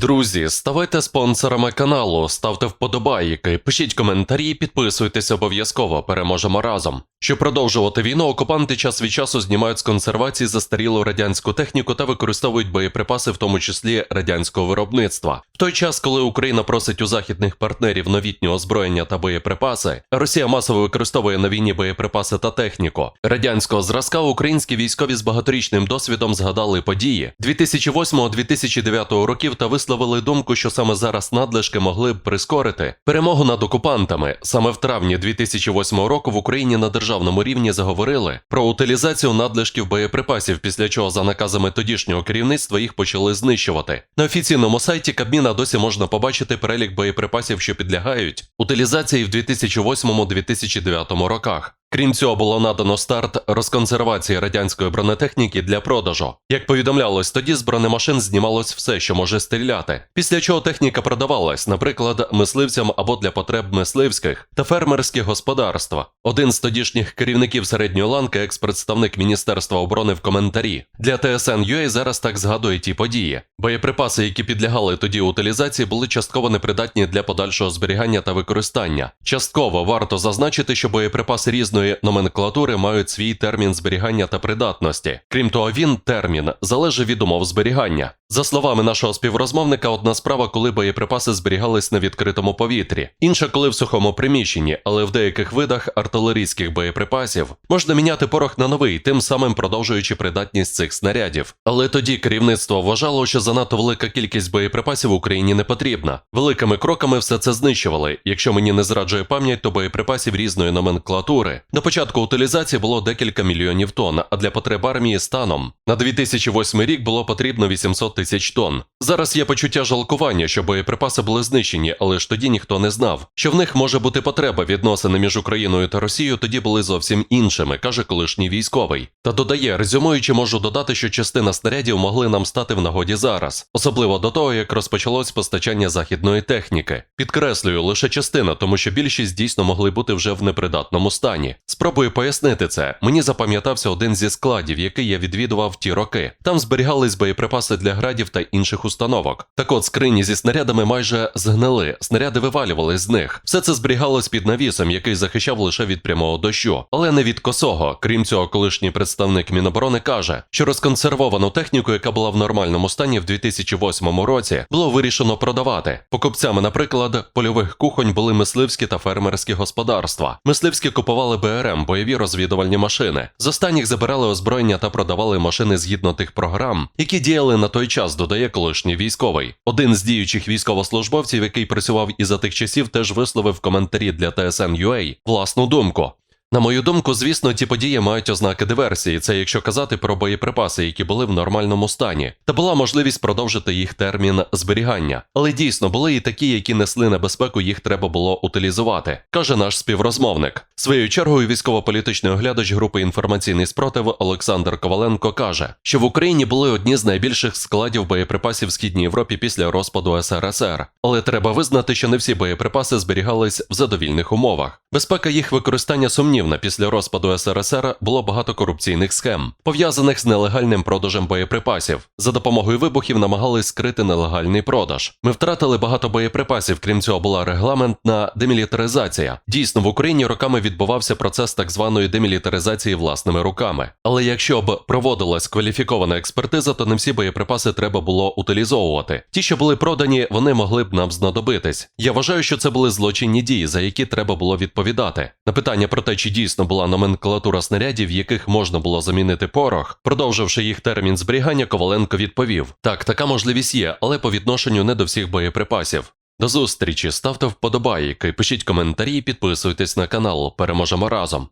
Друзі, ставайте спонсорами каналу, ставте вподобайки, пишіть коментарі, підписуйтесь обов'язково, переможемо разом. Щоб продовжувати війну, окупанти час від часу знімають з консервації застарілу радянську техніку та використовують боєприпаси, в тому числі радянського виробництва. В той час, коли Україна просить у західних партнерів новітнє озброєння та боєприпаси, Росія масово використовує на війні боєприпаси та техніку. Радянського зразка українські військові з багаторічним досвідом згадали події 2008-2009 років та висловили думку, що саме зараз надлишки могли б прискорити перемогу над окупантами. Саме в травні 2008 року в Україні на державному рівні заговорили про утилізацію надлишків боєприпасів, після чого за наказами тодішнього керівництва їх почали знищувати. На офіційному сайті Кабміна досі можна побачити перелік боєприпасів, що підлягають утилізації в 2008-2009 роках. Крім цього, було надано старт розконсервації радянської бронетехніки для продажу. Як повідомлялось, тоді з бронемашин знімалось все, що може стріляти. Після чого техніка продавалась, наприклад, мисливцям або для потреб мисливських та фермерських господарств. Один з тодішніх керівників середньої ланки, екс-представник Міністерства оборони в коментарі для TSN.ua зараз так згадує ті події. Боєприпаси, які підлягали тоді утилізації, були частково непридатні для подальшого зберігання та використання. Частково варто зазначити, що боєприпаси різної номенклатури мають свій термін зберігання та придатності. Крім того, він термін залежить від умов зберігання. За словами нашого співрозмовника, одна справа, коли боєприпаси зберігались на відкритому повітрі, інша, коли в сухому приміщенні, але в деяких видах артилерійських боєприпасів можна міняти порох на новий, тим самим продовжуючи придатність цих снарядів. Але тоді керівництво вважало, що занадто велика кількість боєприпасів Україні не потрібна. Великими кроками все це знищували. Якщо мені не зраджує пам'ять, то боєприпасів різної номенклатури на початку утилізації було декілька мільйонів тонн, а для потреб армії станом на 2008 рік було потрібно 800 тисяч тонн. Зараз є почуття жалкування, що боєприпаси були знищені, але ж тоді ніхто не знав, що в них може бути потреба. Відносини між Україною та Росією тоді були зовсім іншими, каже колишній військовий. Та додає, резюмуючи, можу додати, що частина снарядів могли нам стати в нагоді зараз, особливо до того, як розпочалось постачання західної техніки. Підкреслюю, лише частина, тому що більшість дійсно могли бути вже в непридатному стані. Спробую пояснити це. Мені запам'ятався один зі складів, який я відвідував ті роки. Там зберігались боєприпаси для градів та інших установок. Так от скрині зі снарядами майже згнили, снаряди вивалювались з них. Все це зберігалось під навісом, який захищав лише від прямого дощу, але не від косого. Крім цього, колишній представник Міноборони каже, що розконсервовану техніку, яка була в нормальному стані в 2008 році, було вирішено продавати. Покупцями, наприклад, польових кухонь були мисливські та фермерські господарства. Мисливські купували БРМ, бойові розвідувальні машини. З останніх забирали озброєння та продавали машини згідно тих програм, які діяли на той час, додає колишній військовий. Один з діючих військовослужбовців, який працював і за тих часів, теж висловив коментарі для TSN.ua власну думку. На мою думку, звісно, ті події мають ознаки диверсії. Це якщо казати про боєприпаси, які були в нормальному стані, та була можливість продовжити їх термін зберігання. Але дійсно були і такі, які несли небезпеку, їх треба було утилізувати, каже наш співрозмовник. Своєю чергою військово-політичний оглядач групи інформаційний спротив Олександр Коваленко каже, що в Україні були одні з найбільших складів боєприпасів в східній Європі після розпаду СРСР. Але треба визнати, що не всі боєприпаси зберігались в задовільних умовах. Безпека їх використання сумнівна. Після розпаду СРСР було багато корупційних схем, пов'язаних з нелегальним продажем боєприпасів. За допомогою вибухів намагались скрити нелегальний продаж. Ми втратили багато боєприпасів. Крім цього, була регламентна демілітаризація. Дійсно, в Україні роками відбувався процес так званої демілітаризації власними руками. Але якщо б проводилась кваліфікована експертиза, то не всі боєприпаси треба було утилізовувати. Ті, що були продані, вони могли б нам знадобитись. Я вважаю, що це були злочинні дії, за які треба було відповідати. На питання про те, чи дійсно була номенклатура снарядів, яких можна було замінити порох, продовживши їх термін зберігання, Коваленко відповів: так, така можливість є, але по відношенню не до всіх боєприпасів. До зустрічі, ставте вподобайки, пишіть коментарі, підписуйтесь на канал. Переможемо разом.